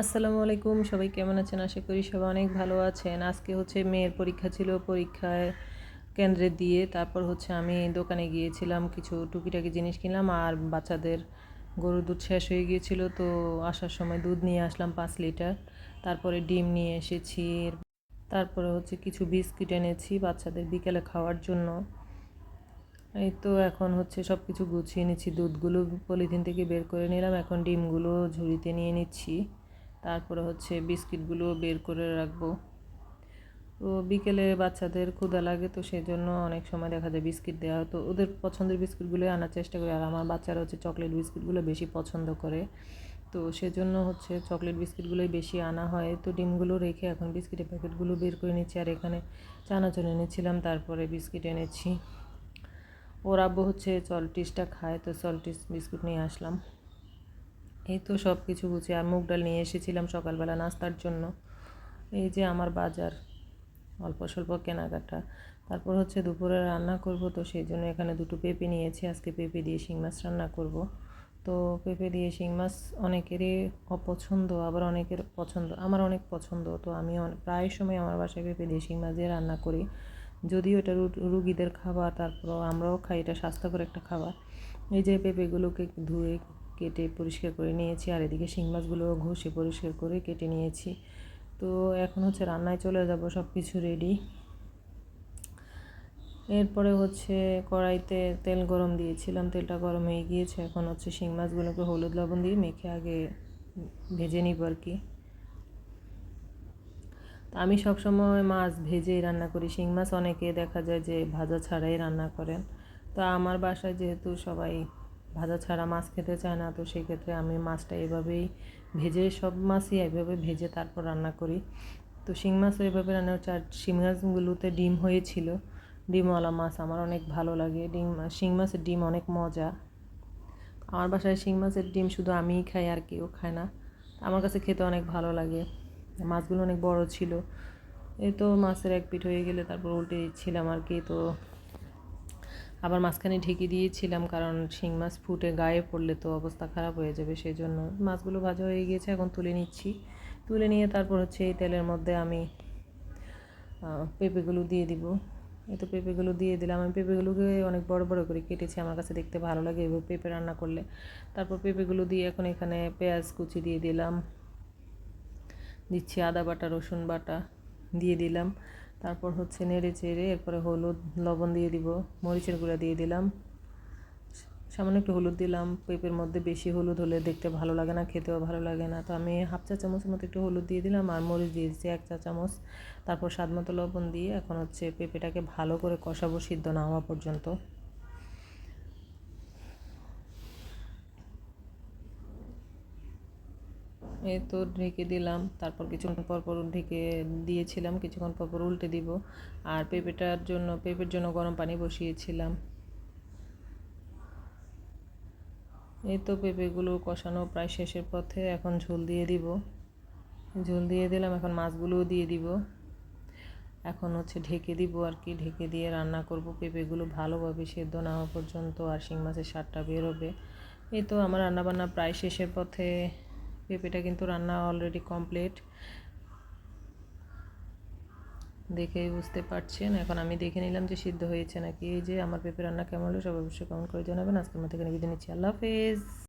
আসসালামু আলাইকুম, সবাই কেমন আছেন? আশা করি সবাই অনেক ভালো আছেন। আজকে হচ্ছে মেয়ের পরীক্ষা ছিল পরীক্ষায় কেন্দ্রে দিয়ে। তারপর হচ্ছে আমি দোকানে গিয়েছিলাম, কিছু টুকিটাকি জিনিস কিনলাম আর বাচ্চাদের গরুর দুধ শেষ হয়ে গিয়েছিল, তো আসার সময় দুধ নিয়ে আসলাম পাঁচ লিটার। তারপরে ডিম নিয়ে এসেছি তারপরে হচ্ছে কিছু বিস্কিট এনেছি বাচ্চাদের বিকেলে খাওয়ার জন্য। এই তো এখন হচ্ছে সব কিছু গুছিয়ে নিচ্ছি, দুধগুলো পলিথিন থেকে বের করে নিলাম, এখন ডিমগুলো ঝুড়িতে নিয়ে নিচ্ছি। তারপরে হচ্ছে বিস্কিটগুলো বের করে রাখব। তো বিকেলে বাচ্চাদের ক্ষুধা লাগে, তো সেই জন্য অনেক সময় দেখা যায় বিস্কিট দেওয়া হয়। তো ওদের পছন্দের বিস্কিটগুলোই আনার চেষ্টা করি। আর আমার বাচ্চারা হচ্ছে চকলেট বিস্কিটগুলো বেশি পছন্দ করে। তো সেজন্য হচ্ছে চকলেট বিস্কিটগুলোই বেশি আনা হয়। তো ডিমগুলো রেখে এখন বিস্কিটের প্যাকেটগুলো বের করে নিচ্ছি। আর এখানে চানাচুর এনেছিলাম, তারপরে বিস্কিট এনেছি। ওর আব্বু হচ্ছে চলটিসটা খায়, তো চলটিস বিস্কুট নিয়ে আসলাম। এই তো সব কিছু গুছিয়ে আর মুগ ডাল নিয়ে এসেছিলাম সকালবেলা নাস্তার জন্য। এই যে আমার বাজার, অল্প স্বল্প কেনাকাটা। তারপর হচ্ছে দুপুরে রান্না করব তো সেই জন্য এখানে দুটো পেঁপে নিয়েছি। আজকে পেঁপে দিয়ে শিং মাছ রান্না করব। তো পেঁপে দিয়ে শিং মাছ অনেকেরই অপছন্দ, আবার অনেকের পছন্দ, আমার অনেক পছন্দ। তো আমি প্রায় সময় আমার বাসায় পেঁপে দিয়ে শিং মাছ দিয়ে রান্না করি। যদিও এটা রুগীদের খাবার তারপর আমরাও খাই, এটা স্বাস্থ্যকর একটা খাবার। এই যে পেঁপেগুলোকে ধুয়ে কেটে পরিষ্কার করে নিয়েছি, আর এদিকে শিং মাছগুলো ঘষে পরিষ্কার করে কেটে নিয়েছি। তো এখন হচ্ছে রান্নায় চলে যাব সব কিছু রেডি এরপরে হচ্ছে কড়াইতে তেল গরম দিয়েছিলাম, তেলটা গরম হয়ে গিয়েছে। এখন হচ্ছে শিং মাছগুলোকে হলুদ লবণ দিয়ে মেখে আগে ভেজে নিব আর কি। আমি সবসময় মাছ ভেজেই রান্না করি, শিং মাছ অনেকে দেখা যায় যে ভাজা ছাড়াই রান্না করেন। তো আমার বাসায় যেহেতু সবাই ভাজা ছাড়া মাছ খেতে চায় না, তো সেই ক্ষেত্রে আমি মাছটা এভাবেই ভেজে, সব মাছই এভাবে ভেজে তারপর রান্না করি। তো শিং মাছও এভাবে রান্না হচ্ছে, আর শিং মাছগুলোতে ডিম হয়েছিল। ডিমওয়ালা মাছ আমার অনেক ভালো লাগে। ডিম, শিং মাছের ডিম অনেক মজা। আমার বাসায় শিং মাছের ডিম শুধু আমিই খাই আর কেউ খায় না। আমার কাছে খেতে অনেক ভালো লাগে। মাছগুলো অনেক বড় ছিল। এই তো মাছের এক পিঠ হয়ে গেলে তারপর উল্টে দিচ্ছিলাম আর কি, তো আবার মাঝখানে ঢেকে দিয়েছিলাম কারণ শিং মাছ ফুটে গায়ে পড়লে তো অবস্থা খারাপ হয়ে যাবে সেই জন্য মাছগুলো ভাজা হয়ে গিয়েছে, এখন তুলে নিচ্ছি। তুলে নিয়ে তারপর হচ্ছে এই তেলের মধ্যে আমি পেঁপেগুলো দিয়ে দিব। এই তো পেঁপেগুলো দিয়ে দিলাম। আমি পেঁপেগুলোকে অনেক বড় বড় করে কেটেছি, আমার কাছে দেখতে ভালো লাগে এভাবে পেঁপে রান্না করলে। তারপর পেঁপেগুলো দিয়ে এখন এখানে পেঁয়াজ কুচি দিয়ে দিলাম। দিচ্ছি আদা বাটা, রসুন বাটা দিয়ে দিলাম। তারপর হচ্ছে নেড়ে চেড়ে এরপরে হলুদ, লবণ দিয়ে দিব, মরিচের গুঁড়া দিয়ে দিলাম। সামান্য একটু হলুদ দিলাম, পেঁপের মধ্যে বেশি হলুদ হলে দেখতে ভালো লাগে না, খেতেও ভালো লাগে না। তো আমি হাফ চা চামচের মতো একটু হলুদ দিয়ে দিলাম আর মরিচ দিয়ে দিচ্ছি এক চা চামচ। তারপর স্বাদ মতো লবণ দিয়ে এখন হচ্ছে পেঁপেটাকে ভালো করে কষাবো সিদ্ধ না হওয়া পর্যন্ত। এই তো ঢেকে দিলাম। তারপর কিছুক্ষণ পর পর ঢেকে দিয়েছিলাম, কিছুক্ষণ পর পর উল্টে দিব। আর পেঁপেটার জন্য, পেঁপের জন্য গরম পানি বসিয়েছিলাম। এই তো পেঁপেগুলো কষানো প্রায় শেষের পথে এখন ঝোল দিয়ে দিব। ঝোল দিয়ে দিলাম, এখন মাছগুলোও দিয়ে দিব। এখন হচ্ছে ঢেকে দিব আর কি, ঢেকে দিয়ে রান্না করব। পেঁপেগুলো ভালোভাবে সেদ্ধ না হওয়া পর্যন্ত আর শিং মাছের স্বাদটা বেরোবে। এই তো আমার রান্নাবান্না প্রায় শেষের পথে পেঁপেটা কিন্তু রান্না অলরেডি কমপ্লিট দেখেই বুঝতে পারছেন? এখন আমি দেখে নিলাম যে সিদ্ধ হয়েছে নাকি। এই যে আমার পেঁপে রান্না কেমন হলো সব অবশ্যই কমেন্ট করে জানাবেন। আজকের মতো এখানে বিদায় নিচ্ছি। আল্লাহ হাফেজ।